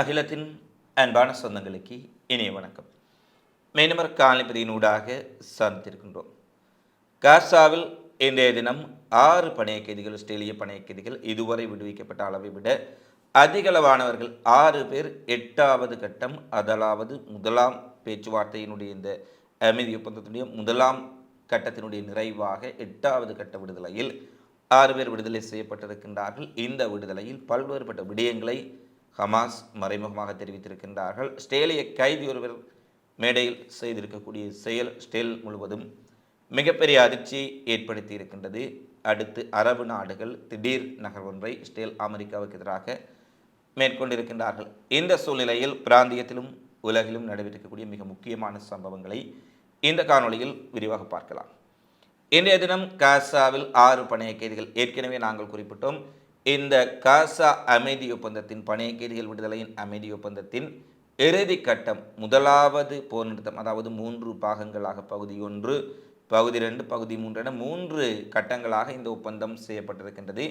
அகிலத்தின் அன்பான சொந்தங்களுக்கு இனிய வணக்கம். மீனவர் காலிபதியினூடாக சந்தித்திருக்கின்றோம் காசாவில் இன்றைய தினம் ஆறு பணைய கைதிகள் ஆஸ்திரேலிய பணைய கைதிகள் இதுவரை விடுவிக்கப்பட்ட அளவை விட அதிகளவானவர்கள் ஆறு பேர் எட்டாவது கட்டம் அதாவது முதலாம் பேச்சுவார்த்தையினுடைய இந்த அமைதி ஒப்பந்தத்தினுடைய முதலாம் கட்டத்தினுடைய நிறைவாக எட்டாவது கட்ட விடுதலையில் ஆறு பேர் விடுதலை செய்யப்பட்டிருக்கின்றார்கள். இந்த விடுதலையில் பல்வேறுபட்ட விடயங்களை ஹமாஸ் மறைமுகமாக தெரிவித்திருக்கின்றார்கள். ஸ்டேலிய கைதி ஒருவர் மேடையில் செய்திருக்கக்கூடிய செயல் ஸ்டேல் முழுவதும் மிகப்பெரிய அதிர்ச்சியை ஏற்படுத்தி இருக்கின்றது அடுத்து அரபு நாடுகள் திடீர் நகர் ஒன்றை ஸ்டேல் அமெரிக்காவுக்கு எதிராக மேற்கொண்டிருக்கின்றார்கள். இந்த சூழ்நிலையில் பிராந்தியத்திலும் உலகிலும் நடைபெற்றிருக்கக்கூடிய மிக முக்கியமான சம்பவங்களை இந்த காணொளியில் விரிவாக பார்க்கலாம். இன்றைய தினம் காசாவில் ஆறு பணைய கைதிகள் ஏற்கனவே நாங்கள் குறிப்பிட்டோம். இந்த காசா அமைதி ஒப்பந்தத்தின் பணைய விடுதலையின் அமைதி ஒப்பந்தத்தின் இறுதி கட்டம் முதலாவது போர் நிறுத்தம் அதாவது மூன்று பாகங்களாக பகுதி ஒன்று பகுதி ரெண்டு பகுதி மூன்று என மூன்று கட்டங்களாக இந்த ஒப்பந்தம் செய்யப்பட்டிருக்கின்றது.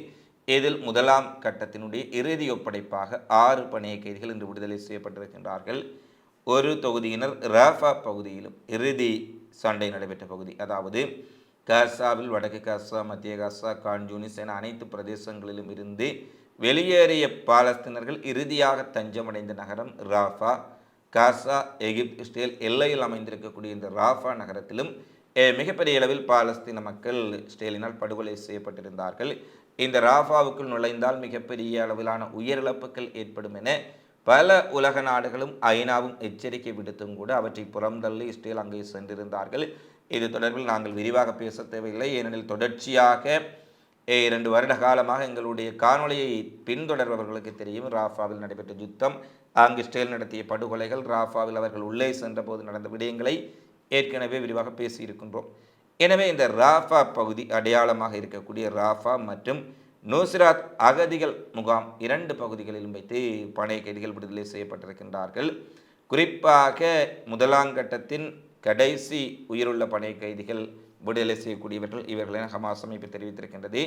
இதில் முதலாம் கட்டத்தினுடைய இறுதி ஒப்படைப்பாக ஆறு பணைய கைதிகள் இன்று விடுதலை செய்யப்பட்டிருக்கின்றார்கள். ஒரு தொகுதியினர் ராஃபா பகுதியிலும் இறுதி சண்டை நடைபெற்ற பகுதி அதாவது காசாவில் வடக்கு காசா மத்திய காசா கான்ஜூனிஸ் என அனைத்து பிரதேசங்களிலும் இருந்து வெளியேறிய பாலஸ்தீனர்கள் இறுதியாக தஞ்சமடைந்த நகரம் ராஃபா. காசா எகிப்து இஸ்ரேல் எல்லையில் அமைந்திருக்கக்கூடிய இந்த ராஃபா நகரத்திலும் மிகப்பெரிய அளவில் பாலஸ்தீன மக்கள் இஸ்ரேலினால் படுகொலை செய்யப்பட்டிருந்தார்கள். இந்த ராஃபாவுக்குள் நுழைந்தால் மிகப்பெரிய அளவிலான உயிரிழப்புகள் ஏற்படும் என பல உலக நாடுகளும் ஐநாவும் எச்சரிக்கை விடுத்தும் கூட அவற்றை புறந்தள்ளி இஸ்ரேல் அங்கே சென்றிருந்தார்கள். இது தொடர்பில் நாங்கள் விரிவாக பேச தேவையில்லை. ஏனெனில் தொடர்ச்சியாக இரண்டு வருட காலமாக எங்களுடைய காணொலியை பின்தொடர்பவர்களுக்கு தெரியும். ராஃபாவில் நடைபெற்ற யுத்தம் அங்கு இஸ்ரேல் நடத்திய படுகொலைகள் ராஃபாவில் அவர்கள் உள்ளே சென்றபோது நடந்த விடயங்களை ஏற்கனவே விரிவாக பேசியிருக்கின்றோம். எனவே இந்த ராஃபா பகுதி அடையாளமாக இருக்கக்கூடிய ராஃபா மற்றும் நூசிராத் அகதிகள் முகாம் இரண்டு பகுதிகளிலும் வைத்து பணைய கைதிகள் விடுதலை செய்யப்பட்டிருக்கின்றார்கள். குறிப்பாக முதலாங்கட்டத்தின் கடைசி உயிருள்ள பணி கைதிகள் விடுதலை செய்யக்கூடியவர்கள் இவர்கள் என ஹமாஸ் அமைப்பு தெரிவித்திருக்கின்றது.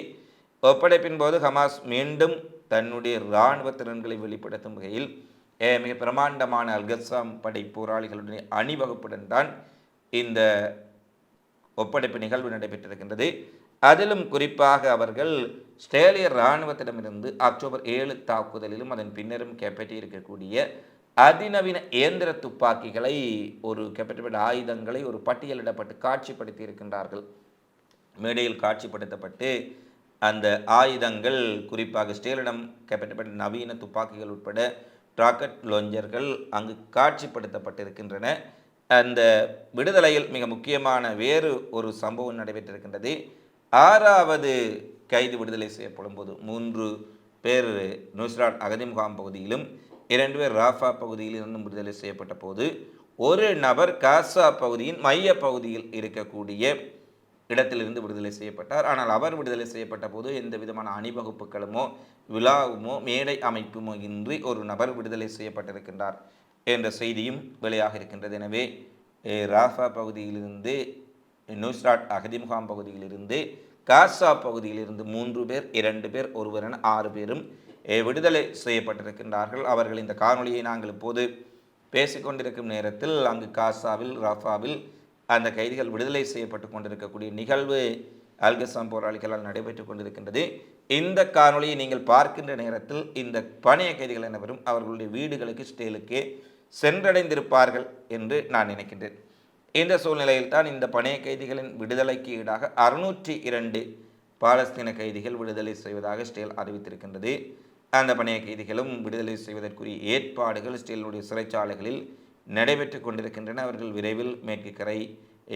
ஒப்படைப்பின் போது ஹமாஸ் மீண்டும் தன்னுடைய இராணுவ திறன்களை வெளிப்படுத்தும் வகையில் மிக பிரமாண்டமான அல்கசாம் படை போராளிகளுடைய அணிவகுப்புடன் தான் இந்த ஒப்படைப்பு நிகழ்வு நடைபெற்றிருக்கின்றது. அதிலும் குறிப்பாக அவர்கள் ஸ்ட்ரேலிய இராணுவத்திடமிருந்து அக்டோபர் ஏழு தாக்குதலிலும் அதன் பின்னரும் கைப்பற்றி இருக்கக்கூடிய அதிநவீன இயந்திர துப்பாக்கிகளை ஒரு கைப்பற்றப்பட்ட ஆயுதங்களை ஒரு பட்டியலிடப்பட்டு காட்சிப்படுத்தி இருக்கின்றார்கள். மேடையில் காட்சிப்படுத்தப்பட்டு அந்த ஆயுதங்கள் குறிப்பாக ஸ்டேலிடம் கைப்பற்றப்பட்ட நவீன துப்பாக்கிகள் உட்பட ராக்கெட் லோஞ்சர்கள் அங்கு காட்சிப்படுத்தப்பட்டிருக்கின்றன. அந்த விடுதலையில் மிக முக்கியமான வேறு ஒரு சம்பவம் நடைபெற்றிருக்கின்றது. ஆறாவது கைது விடுதலை செய்யப்படும் போது மூன்று பேர் நுஸ்ராட் அகதி முகாம் பகுதியிலும் இரண்டு பேர் ராஃபா பகுதியில் இருந்து விடுதலை செய்யப்பட்ட போது ஒரு நபர் காசா பகுதியின் மைய பகுதியில் இருக்கக்கூடிய இடத்திலிருந்து விடுதலை செய்யப்பட்டார். ஆனால் அவர் விடுதலை செய்யப்பட்ட போது எந்த விதமான அணிவகுப்புகளுமோ விழாவுமோ மேடை அமைப்புமோ இன்றி ஒரு நபர் விடுதலை செய்யப்பட்டிருக்கின்றார் என்ற செய்தியும் வெளியாக இருக்கின்றது. எனவே ராஃபா பகுதியிலிருந்து நூஸ்ராட் அகதி முகாம் பகுதியிலிருந்து காசா பகுதியிலிருந்து மூன்று பேர் இரண்டு பேர் ஒருவர் என ஆறு பேரும் விடுதலை செய்யப்பட்டிருக்கின்றார்கள். அவர்கள் இந்த காணொலியை நாங்கள் இப்போது பேசிக்கொண்டிருக்கும் நேரத்தில் அங்கு காசாவில் ரஃபாவில் அந்த கைதிகள் விடுதலை செய்யப்பட்டு கொண்டிருக்கக்கூடிய நிகழ்வு அல்கசாம் போராளிகளால் நடைபெற்று கொண்டிருக்கின்றது. இந்த காணொலியை நீங்கள் பார்க்கின்ற நேரத்தில் இந்த பணைய கைதிகள் அனைவரும் அவர்களுடைய வீடுகளுக்கு ஸ்டேலுக்கு சென்றடைந்திருப்பார்கள் என்று நான் நினைக்கின்றேன். இந்த சூழ்நிலையில் தான் இந்த பணைய கைதிகளின் விடுதலைக்கு ஈடாக அறுநூற்றி இரண்டு பாலஸ்தீன கைதிகள் விடுதலை செய்வதாக ஸ்டேல் அறிவித்திருக்கின்றது. அந்த பணைய கைதிகளும் விடுதலை செய்வதற்குரிய ஏற்பாடுகள் ஸ்டீலினுடைய சிறைச்சாலைகளில் நடைபெற்று கொண்டிருக்கின்றன. அவர்கள் விரைவில் மேற்கு கரை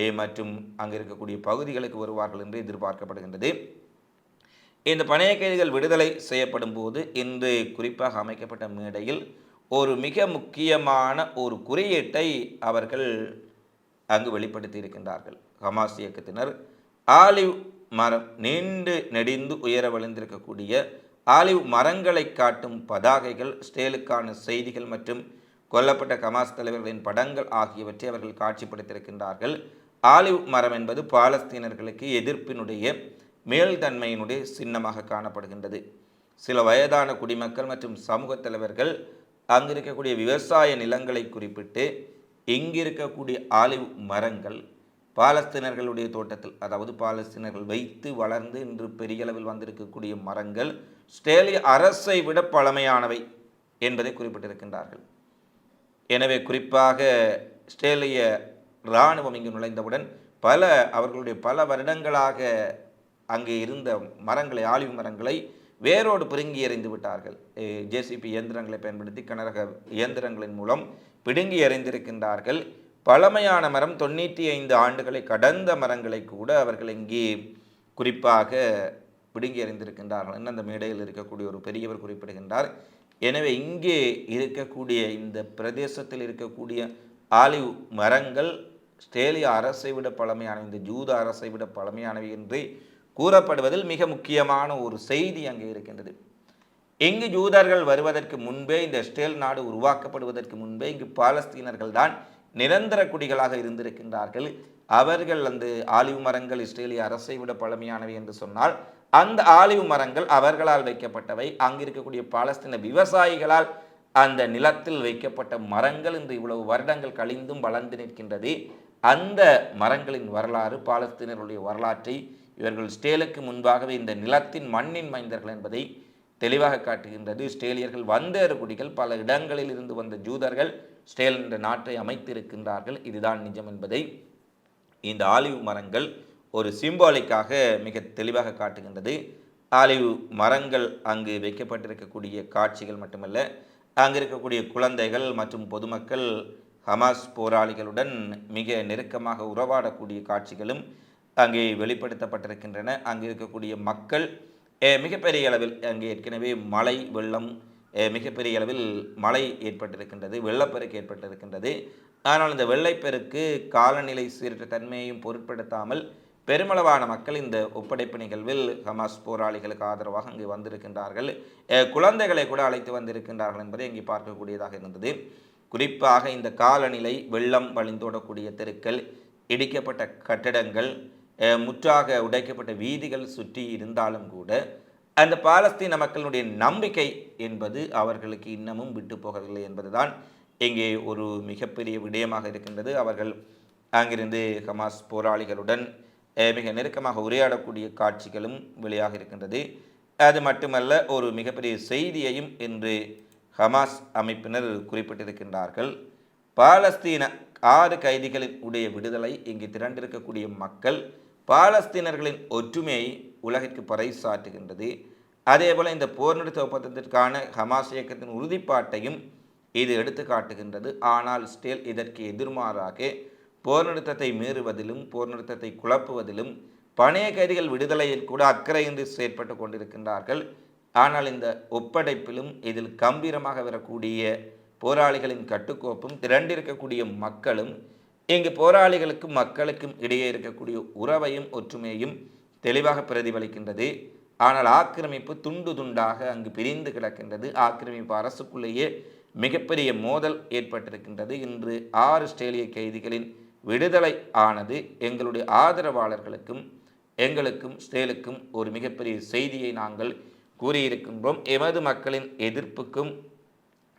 ஏ மற்றும் அங்கு இருக்கக்கூடிய பகுதிகளுக்கு வருவார்கள் என்று எதிர்பார்க்கப்படுகின்றது. இந்த பணைய கைதிகள் விடுதலை செய்யப்படும் போது இன்று குறிப்பாக அமைக்கப்பட்ட மேடையில் ஒரு மிக முக்கியமான ஒரு குறியீட்டை அவர்கள் அங்கு வெளிப்படுத்தி இருக்கின்றார்கள். ஹமாஸ் இயக்கத்தினர் ஆலிவ் மரம் நீண்டு நெடிந்து உயர வழிந்திருக்கக்கூடிய ஆலிவ் மரங்களை காட்டும் பதாகைகள் ஸ்டேலுக்கான செய்திகள் மற்றும் கொல்லப்பட்ட கமாஸ் தலைவர்களின் படங்கள் ஆகியவற்றை அவர்கள் காட்சிப்படுத்தியிருக்கின்றார்கள். ஆலிவ் மரம் என்பது பாலஸ்தீனர்களுக்கு எதிர்ப்பினுடைய மேல்தன்மையினுடைய சின்னமாக காணப்படுகின்றது. சில வயதான குடிமக்கள் மற்றும் சமூக தலைவர்கள் அங்கு இருக்கக்கூடிய விவசாய நிலங்களை குறிப்பிட்டு இங்கிருக்கக்கூடிய ஆலிவ் மரங்கள் பாலஸ்தீனர்களுடைய தோட்டத்தில் அதாவது பாலஸ்தீனர்கள் வைத்து வளர்ந்து இன்று பெரிய அளவில் வந்திருக்கக்கூடிய மரங்கள் ஸ்டேலிய அரசை விட பழமையானவை என்பதை குறிப்பிட்டிருக்கின்றார்கள். எனவே குறிப்பாக ஸ்டேலிய இராணுவம் இங்கு நுழைந்தவுடன் பல அவர்களுடைய பல வருடங்களாக அங்கே இருந்த மரங்களை ஆலிவ் மரங்களை வேரோடு பிடுங்கி எறிந்து விட்டார்கள். ஜேசிபி இயந்திரங்களை பயன்படுத்தி கனரக இயந்திரங்களின் மூலம் பிடுங்கி எறிந்திருக்கின்றார்கள். பழமையான மரம் தொண்ணூற்றி ஐந்து ஆண்டுகளை கடந்த மரங்களை கூட அவர்கள் இங்கே குறிப்பாக பிடுங்கி அறிந்திருக்கின்றார்கள் என்று அந்த மேடையில் இருக்கக்கூடிய ஒரு பெரியவர் குறிப்பிடுகின்றார். எனவே இங்கே இருக்கக்கூடிய இந்த பிரதேசத்தில் இருக்கக்கூடிய ஆலிவ் மரங்கள் ஸ்டேலிய அரசை விட பழமையான இந்த ஜூத அரசை விட பழமையானவை என்று கூறப்படுவதில் மிக முக்கியமான ஒரு செய்தி அங்கே இருக்கின்றது. இங்கு ஜூதர்கள் வருவதற்கு முன்பே இந்த ஸ்டேல் நாடு உருவாக்கப்படுவதற்கு முன்பே இங்கு பாலஸ்தீனர்கள் தான் நிரந்தர குடிகளாக இருந்திருக்கின்றார்கள். அவர்கள் அந்த ஆலிவ் மரங்கள் இஸ்ரேலிய அரசை விட பழமையானவை என்று சொன்னால் அந்த ஆலிவ் மரங்கள் அவர்களால் வைக்கப்பட்டவை. அங்கு இருக்கக்கூடிய பாலஸ்தீன விவசாயிகளால் அந்த நிலத்தில் வைக்கப்பட்ட மரங்கள் இன்று இவ்வளவு வருடங்கள் கழிந்தும் வளர்ந்து நிற்கின்றது. அந்த மரங்களின் வரலாறு பாலஸ்தீனருடைய வரலாற்றை இவர்கள் ஸ்டேலுக்கு முன்பாகவே இந்த நிலத்தின் மண்ணின் மைந்தர்கள் என்பதை தெளிவாக காட்டுகின்றது. ஸ்டேலியர்கள் வந்தேறு குடிகள் பல இடங்களில் இருந்து வந்த ஜூதர்கள் ஸ்டேல் என்ற நாட்டை அமைத்திருக்கின்றார்கள். இதுதான் நிஜம் என்பதை இந்த ஆலிவ் மரங்கள் ஒரு சிம்பாலிக்காக மிக தெளிவாக காட்டுகின்றது. ஆலிவ் மரங்கள் அங்கு வைக்கப்பட்டிருக்கக்கூடிய காட்சிகள் மட்டுமல்ல அங்கு இருக்கக்கூடிய குழந்தைகள் மற்றும் பொதுமக்கள் ஹமாஸ் போராளிகளுடன் மிக நெருக்கமாக உறவாடக்கூடிய காட்சிகளும் அங்கே வெளிப்படுத்தப்பட்டிருக்கின்றன. அங்கு இருக்கக்கூடிய மக்கள் மிகப்பெரிய அளவில் அங்கே ஏற்கனவே மழை வெள்ளம் மிகப்பெரிய அளவில் மழை ஏற்பட்டிருக்கின்றது வெள்ளப்பெருக்கு ஏற்பட்டிருக்கின்றது. ஆனால் இந்த வெள்ளைப்பெருக்கு காலநிலை சீரற்ற தன்மையையும் பொருட்படுத்தாமல் பெருமளவான மக்கள் இந்த ஒப்படைப்பு நிகழ்வில் ஹமாஸ் போராளிகளுக்கு ஆதரவாக அங்கு வந்திருக்கின்றார்கள். குழந்தைகளை கூட அழைத்து வந்திருக்கின்றார்கள் என்பதை இங்கே பார்க்கக்கூடியதாக இருந்தது. குறிப்பாக இந்த காலநிலை வெள்ளம் வழிந்தோடக்கூடிய தெருக்கள் இடிக்கப்பட்ட கட்டடங்கள் முற்றாக உடைக்கப்பட்ட வீதிகள் சுற்றி இருந்தாலும் கூட அந்த பாலஸ்தீன மக்களுடைய நம்பிக்கை என்பது அவர்களுக்கு இன்னமும் விட்டு போகவில்லை என்பதுதான் இங்கே ஒரு மிகப்பெரிய விடயமாக இருக்கின்றது. அவர்கள் அங்கிருந்து ஹமாஸ் போராளிகளுடன் மிக நெருக்கமாக உரையாடக்கூடிய காட்சிகளும் வெளியாக இருக்கின்றது. அது மட்டுமல்ல ஒரு மிகப்பெரிய செய்தியையும் இன்று ஹமாஸ் அமைப்பினர் குறிப்பிட்டிருக்கின்றார்கள். பாலஸ்தீன ஆறு கைதிகளின் உடைய விடுதலை இங்கு திரண்டிருக்கக்கூடிய மக்கள் பாலஸ்தீனர்களின் ஒற்றுமையை உலகிற்கு பறைசாற்றுகின்றது. அதேபோல இந்த போர் நிறுத்த ஒப்பந்தத்திற்கான ஹமாஸ் இயக்கத்தின் உறுதிப்பாட்டையும் இது எடுத்து காட்டுகின்றது. ஆனால் ஸ்டேல் இதற்கு எதிர்மாறாக போர் நிறுத்தத்தை மீறுவதிலும் போர் நிறுத்தத்தை குழப்புவதிலும் பணைய கைதிகள் விடுதலையில் கூட அக்கறையின்றி செயற்பட்டு கொண்டிருக்கின்றார்கள். ஆனால் இந்த ஒப்படைப்பிலும் இதில் கம்பீரமாக வரக்கூடிய போராளிகளின் கட்டுக்கோப்பும் திரண்டிருக்கக்கூடிய மக்களும் இங்கு போராளிகளுக்கும் மக்களுக்கும் இடையே இருக்கக்கூடிய உறவையும் ஒற்றுமையையும் தெளிவாக பிரதிபலிக்கின்றது. ஆனால் ஆக்கிரமிப்பு துண்டு துண்டாக அங்கு பிரிந்து கிடக்கின்றது. ஆக்கிரமிப்பு அரசுக்குள்ளேயே மிகப்பெரிய மோதல் ஏற்பட்டிருக்கின்றது. இன்று ஆறு ஆஸ்திரேலிய கைதிகளின் விடுதலை ஆனது எங்களுடைய ஆதரவாளர்களுக்கும் எங்களுக்கும் ஸ்டேலுக்கும் ஒரு மிகப்பெரிய செய்தியை நாங்கள் கூறியிருக்கின்றோம். எமது மக்களின் எதிர்ப்புக்கும்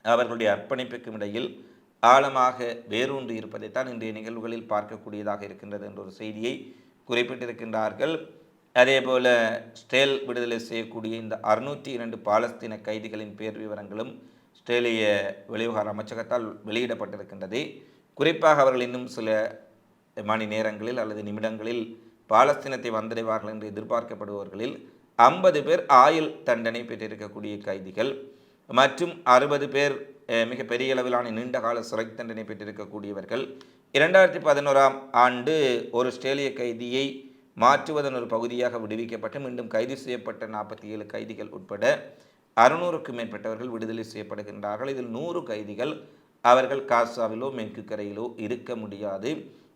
அவர்களுடைய அர்ப்பணிப்புக்கும் இடையில் ஆழமாக வேரூன்றி இருப்பதைத்தான் இன்றைய நிகழ்வுகளில் பார்க்கக்கூடியதாக இருக்கின்றது என்ற ஒரு செய்தியை குறிப்பிட்டிருக்கின்றார்கள். அதேபோல ஸ்டேல் விடுதலை செய்யக்கூடிய இந்த அறுநூற்றி இரண்டு பாலஸ்தீன கைதிகளின் பேர் விவரங்களும் ஸ்டேலிய வெளிவிவகார அமைச்சகத்தால் வெளியிடப்பட்டிருக்கின்றது. குறிப்பாக அவர்கள் இன்னும் சில மணி நேரங்களில் அல்லது நிமிடங்களில் பாலஸ்தீனத்தை வந்தடைவார்கள் என்று எதிர்பார்க்கப்படுபவர்களில் ஐம்பது பேர் ஆயுள் தண்டனை பெற்றிருக்கக்கூடிய கைதிகள். மற்றும் அறுபது பேர் மிக பெரிய அளவிலான நீண்டகால சிறை தண்டனை பெற்றிருக்கக்கூடியவர்கள். இரண்டாயிரத்தி பதினோராம் ஆண்டு ஒரு ஆஸ்திரேலிய கைதியை மாற்றுவதன் ஒரு பகுதியாக விடுவிக்கப்பட்டு மீண்டும் கைது செய்யப்பட்ட நாற்பத்தி ஏழு கைதிகள் உட்பட அறுநூறுக்கும் மேற்பட்டவர்கள் விடுதலை செய்யப்படுகின்றார்கள். இதில் நூறு கைதிகள் அவர்கள் காசாவிலோ மேற்கு கரையிலோ இருக்க முடியாது.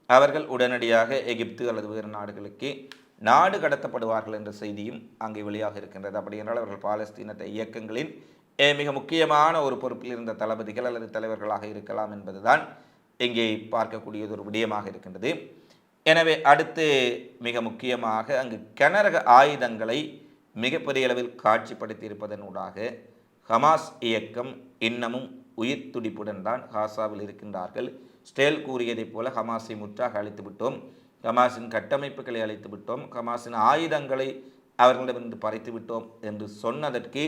அவர்கள் உடனடியாக எகிப்து அல்லது வேறு நாடுகளுக்கு நாடு கடத்தப்படுவார்கள் என்ற செய்தியும் அங்கே வெளியாக இருக்கின்றது. அப்படி என்றால் அவர்கள் பாலஸ்தீனத்தை இயக்கங்களின் மிக முக்கியமான ஒரு பொறுப்பில் இருந்த தளபதிகள் அல்லது தலைவர்களாக இருக்கலாம் என்பதுதான் இங்கே பார்க்கக்கூடியது ஒரு விடயமாக இருக்கின்றது. எனவே அடுத்து மிக முக்கியமாக அங்கு கனரக ஆயுதங்களை மிகப்பெரிய அளவில் காட்சிப்படுத்தி இருப்பதனூடாக ஹமாஸ் இயக்கம் இன்னமும் உயிர் துடிப்புடன் தான் காசாவில் இருக்கின்றார்கள். ஸ்டேல் கூறியதைப் போல ஹமாஸை முற்றாக அழித்து விட்டோம். ஹமாஸின் கட்டமைப்புகளை அழித்து விட்டோம். ஹமாஸின் ஆயுதங்களை அவர்களிடமிருந்து பறித்து விட்டோம் என்று சொன்னதற்கு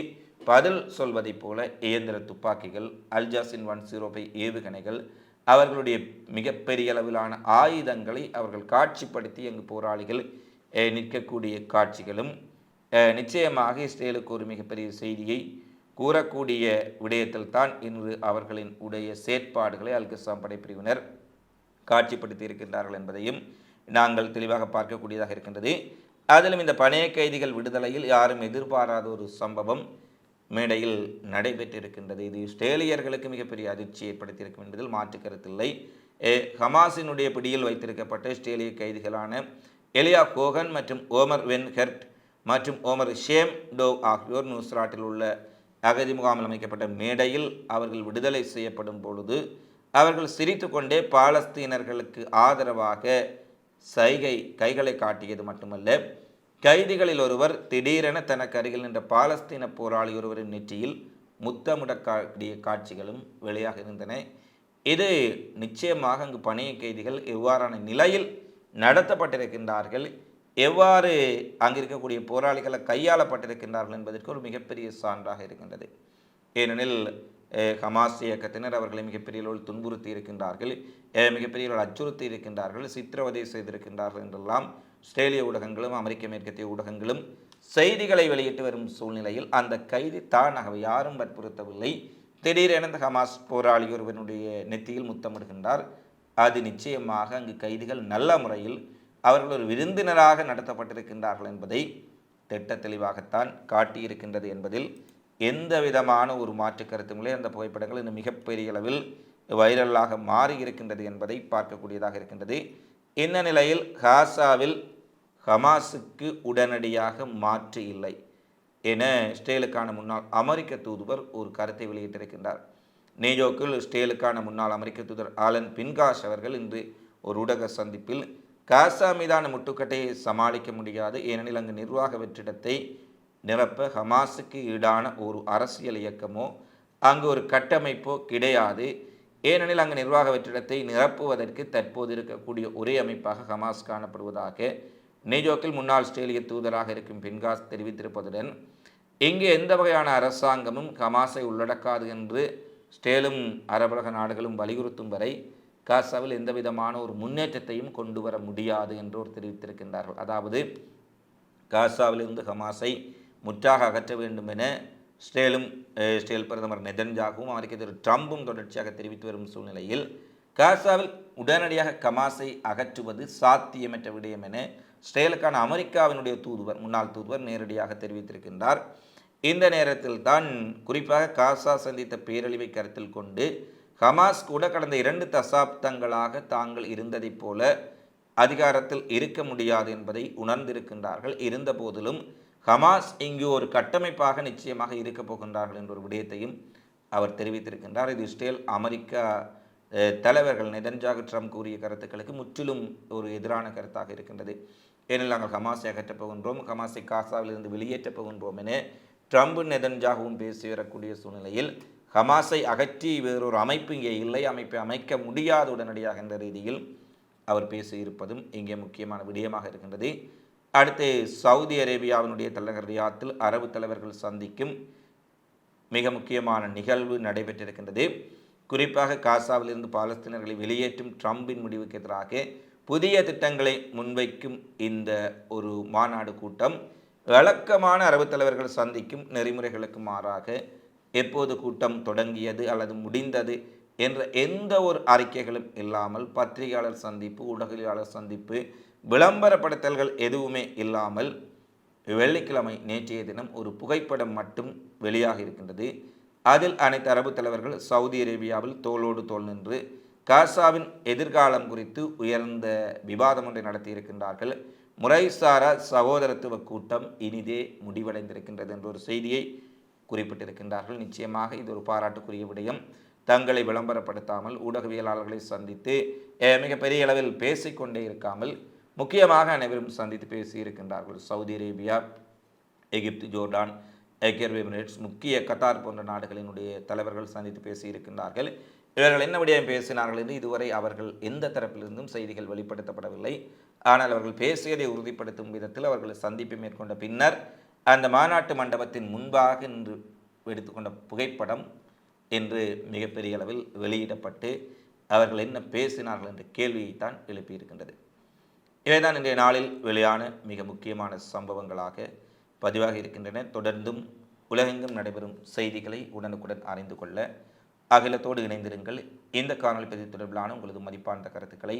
பதில் சொல்வதைப் போல இயந்திர துப்பாக்கிகள் அல்ஜாசின் ஒன் ஜீரோ ஃபைவ் ஏவுகணைகள் அவர்களுடைய மிகப்பெரிய அளவிலான ஆயுதங்களை அவர்கள் காட்சிப்படுத்தி அங்கு போராளிகள் நிற்கக்கூடிய காட்சிகளும் நிச்சயமாக இஸ்ரேலுக்கு ஒரு மிகப்பெரிய செய்தியை கூறக்கூடிய விடயத்தில் தான் இன்று அவர்களின் உடைய செயற்பாடுகளை அல்கசாம் படைப்பிரிவினர் காட்சிப்படுத்தி இருக்கின்றார்கள் என்பதையும் நாங்கள் தெளிவாக பார்க்கக்கூடியதாக இருக்கின்றது. அதிலும் இந்த பணைய கைதிகள் விடுதலையில் யாரும் எதிர்பாராத ஒரு சம்பவம் மேடையில் நடைபெற்றிருக்கின்றது. இது இஸ்ரேலியர்களுக்கு மிகப்பெரிய அதிர்ச்சி ஏற்படுத்தியிருக்கும் என்பதில் மாற்று கருத்தில்லை எ, ஹமாஸினுடைய பிடியில் வைத்திருக்கப்பட்ட இஸ்ரேலிய கைதிகளான எலியா கோகன் மற்றும் ஓமர் வென் ஹெர்ட் மற்றும் ஓமர் ஷேம் டோவ் ஆகியோர் நியூஸ்ராட்டில் உள்ள அகதி முகாமில் அமைக்கப்பட்ட மேடையில் அவர்கள் விடுதலை செய்யப்படும் பொழுது அவர்கள் சிரித்துக்கொண்டே பாலஸ்தீனர்களுக்கு ஆதரவாக சைகை கைகளை காட்டியது மட்டுமல்ல கைதிகளில் ஒருவர் திடீரென தனக்கு அருகில் நின்ற பாலஸ்தீன போராளி ஒருவரின் நெற்றியில் முத்தமிடக்கூடிய காட்சிகளும் வெளியாக இருந்தன. இது நிச்சயமாக அங்கு பணிய கைதிகள் எவ்வாறான நிலையில் நடத்தப்பட்டிருக்கின்றார்கள் எவ்வாறு அங்கிருக்கக்கூடிய போராளிகளை கையாளப்பட்டிருக்கின்றார்கள் என்பதற்கு ஒரு மிகப்பெரிய சான்றாக இருக்கின்றது. ஏனெனில் ஹமாஸ் இயக்கத்தினர் அவர்களை மிகப்பெரிய அளவில் துன்புறுத்தி இருக்கின்றார்கள் மிகப்பெரிய அளவில் அச்சுறுத்தி இருக்கின்றார்கள் சித்திரவதை செய்திருக்கின்றார்கள் என்றெல்லாம் ஆஸ்திரேலிய ஊடகங்களும் அமெரிக்க மேற்கத்திய ஊடகங்களும் செய்திகளை வெளியிட்டு வரும் சூழ்நிலையில் அந்த கைதி தானாகவே யாரும் வற்புறுத்தவில்லை. திடீரென இந்த ஹமாஸ் போராளி ஒருவனுடைய நெத்தியில் முத்தமிடுகின்றார். அது நிச்சயமாக அங்கு கைதிகள் நல்ல முறையில் அவர்கள் ஒரு விருந்தினராக நடத்தப்பட்டிருக்கின்றார்கள் என்பதை திட்ட தெளிவாகத்தான் காட்டியிருக்கின்றது என்பதில் எந்த விதமான ஒரு மாற்று கருத்துமில்லை அந்த புகைப்படங்கள் இன்னும் மிகப்பெரிய அளவில் வைரலாக மாறி இருக்கின்றது என்பதை பார்க்கக்கூடியதாக இருக்கின்றது. இந்த நிலையில் காசாவில் ஹமாஸுக்கு உடனடியாக மாற்று இல்லை என இஸ்ரேலுக்கான முன்னாள் அமெரிக்க தூதுவர் ஒரு கருத்தை வெளியிட்டிருக்கின்றார். நியூயோர்க்கில் இஸ்ரேலுக்கான முன்னாள் அமெரிக்க தூதர் ஆலன் பின்காஷ் அவர்கள் இன்று ஒரு ஊடக சந்திப்பில் காசா மீதான முட்டுக்கட்டையை சமாளிக்க முடியாது ஏனெனில் அங்கு நிர்வாக வெற்றிடத்தை நிரப்ப ஹமாஸுக்கு ஈடான ஒரு அரசியல் இயக்கமோ அங்கு ஒரு கட்டமைப்போ கிடையாது. ஏனெனில் அங்கு நிர்வாக வெற்றிடத்தை நிரப்புவதற்கு தற்போது இருக்கக்கூடிய ஒரே அமைப்பாக ஹமாஸ் காணப்படுவதாக நியூயோர்க்கில் முன்னாள் ஆஸ்திரேலிய தூதராக இருக்கும் பின்காஸ் தெரிவித்திருப்பதுடன் இங்கு எந்த வகையான அரசாங்கமும் ஹமாஸை உள்ளடக்காது என்று ஸ்டேலும் அரபுலக நாடுகளும் வலியுறுத்தும் வரை காசாவில் எந்த விதமான ஒரு முன்னேற்றத்தையும் கொண்டு வர முடியாது என்றோர் தெரிவித்திருக்கின்றார்கள். அதாவது காசாவிலிருந்து ஹமாஸை முற்றாக அகற்ற வேண்டும் என இஸ்ரேலும் இஸ்ரேல் பிரதமர் நெதன்ஜாகவும் அமெரிக்க திரு ட்ரம்பும் தொடர்ச்சியாக தெரிவித்து வரும் சூழ்நிலையில் காசாவில் உடனடியாக கமாஸை அகற்றுவது சாத்தியமற்ற விடயம் என ஸ்டேலுக்கான அமெரிக்காவினுடைய தூதுவர் முன்னாள் தூதுவர் நேரடியாக தெரிவித்திருக்கின்றார். இந்த நேரத்தில் தான் குறிப்பாக காசா சந்தித்த பேரழிவை கருத்தில் கொண்டு ஹமாஸ் கூட கடந்த இரண்டு தசாப்தங்களாக தாங்கள் இருந்ததைப் போல அதிகாரத்தில் இருக்க முடியாது என்பதை உணர்ந்திருக்கின்றார்கள். இருந்த போதிலும் ஹமாஸ் இங்கு ஒரு கட்டமைப்பாக நிச்சயமாக இருக்கப் போகின்றார்கள் என்ற ஒரு விடயத்தையும் அவர் தெரிவித்திருக்கின்றார். இது இஸ்ரேல் அமெரிக்கா தலைவர்கள் நெதன்ஜாகு ட்ரம்ப் கூறிய கருத்துக்களுக்கு முற்றிலும் ஒரு எதிரான கருத்தாக இருக்கின்றது. ஏனெனில் நாங்கள் ஹமாஸை அகற்றப் போகின்றோம் ஹமாஸை காசாவிலிருந்து வெளியேற்றப் போகின்றோம் என ட்ரம்ப் நெதன்ஜாகவும் பேசி வரக்கூடிய சூழ்நிலையில் ஹமாஸை அகற்றி வேறொரு அமைப்பு இங்கே இல்லை அமைப்பை அமைக்க முடியாது உடனடியாக என்ற ரீதியில் அவர் பேசியிருப்பதும் இங்கே முக்கியமான விடயமாக இருக்கின்றது. அடுத்து சவுதி அரேபியாவினுடைய தலைநகர் ரியாத்தில் அரபு தலைவர்கள் சந்திக்கும் மிக முக்கியமான நிகழ்வு நடைபெற்றிருக்கின்றது. குறிப்பாக காசாவிலிருந்து பாலஸ்தீனர்களை வெளியேற்றும் ட்ரம்பின் முடிவுக்கு எதிராக புதிய திட்டங்களை முன்வைக்கும் இந்த ஒரு மாநாடு கூட்டம். வழக்கமான அரபு தலைவர்கள் சந்திக்கும் நெறிமுறைகளுக்கு மாறாக எப்போது கூட்டம் தொடங்கியது அல்லது முடிந்தது என்ற எந்த ஒரு அறிக்கைகளும் இல்லாமல் பத்திரிகையாளர் சந்திப்பு ஊடகவியலாளர் சந்திப்பு விளம்பரப்படுத்தல்கள் எதுவுமே இல்லாமல் வெள்ளிக்கிழமை நேற்றைய தினம் ஒரு புகைப்படம் மட்டும் வெளியாக இருக்கின்றது. அதில் அனைத்து அரபு தலைவர்கள் சவுதி அரேபியாவில் தோளோடு தோல் நின்று காசாவின் எதிர்காலம் குறித்து உயர்ந்த விவாதம் ஒன்றை நடத்தியிருக்கின்றார்கள் முறைசாரா சகோதரத்துவ கூட்டம் இனிதே முடிவடைந்திருக்கின்றது என்ற ஒரு செய்தியை குறிப்பிட்டிருக்கின்றார்கள். நிச்சயமாக இது ஒரு பாராட்டுக்குரிய விடயம். தங்களை விளம்பரப்படுத்தாமல் ஊடகவியலாளர்களை சந்தித்து மிகப்பெரிய அளவில் பேசிக்கொண்டே இருக்காமல் முக்கியமாக அனைவரும் சந்தித்து பேசியிருக்கின்றார்கள். சவுதி அரேபியா எகிப்து ஜோர்டான் ஐக்கிய எமிரேட்ஸ் முக்கிய கத்தார் போன்ற நாடுகளினுடைய தலைவர்கள் சந்தித்து பேசியிருக்கின்றார்கள். இவர்கள் என்ன விடயம் பேசினார்கள் என்று இதுவரை அவர்கள் எந்த தரப்பிலிருந்தும் செய்திகள் வெளிப்படுத்தப்படவில்லை. ஆனால் அவர்கள் பேசியதை உறுதிப்படுத்தும் விதத்தில் அவர்கள் சந்திப்பு மேற்கொண்ட பின்னர் அந்த மாநாட்டு மண்டபத்தின் முன்பாக நின்று எடுத்துக்கொண்ட புகைப்படம் என்று மிகப்பெரிய அளவில் வெளியிடப்பட்டு அவர்கள் என்ன பேசினார்கள் என்ற கேள்வியைத்தான் எழுப்பியிருக்கின்றது. இவைதான் இன்றைய நாளில் வெளியான மிக முக்கியமான சம்பவங்களாக பதிவாக இருக்கின்றன. தொடர்ந்தும் உலகெங்கும் நடைபெறும் செய்திகளை உடனுக்குடன் அறிந்து கொள்ள அகிலத்தோடு இணைந்திருங்கள். இந்த காணொலி பதிவு தொடர்பிலான உங்களது மதிப்பான கருத்துக்களை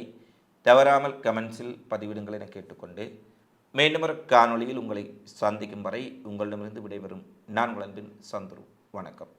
தவறாமல் கமெண்ட்ஸில் பதிவிடுங்கள் என கேட்டுக்கொண்டு மீண்டும் ஒரு காணொளியில் உங்களை சந்திக்கும் வரை உங்களிடமிருந்து விடைபெறும் நான் உங்கள் அன்பின் சந்துரு. வணக்கம்.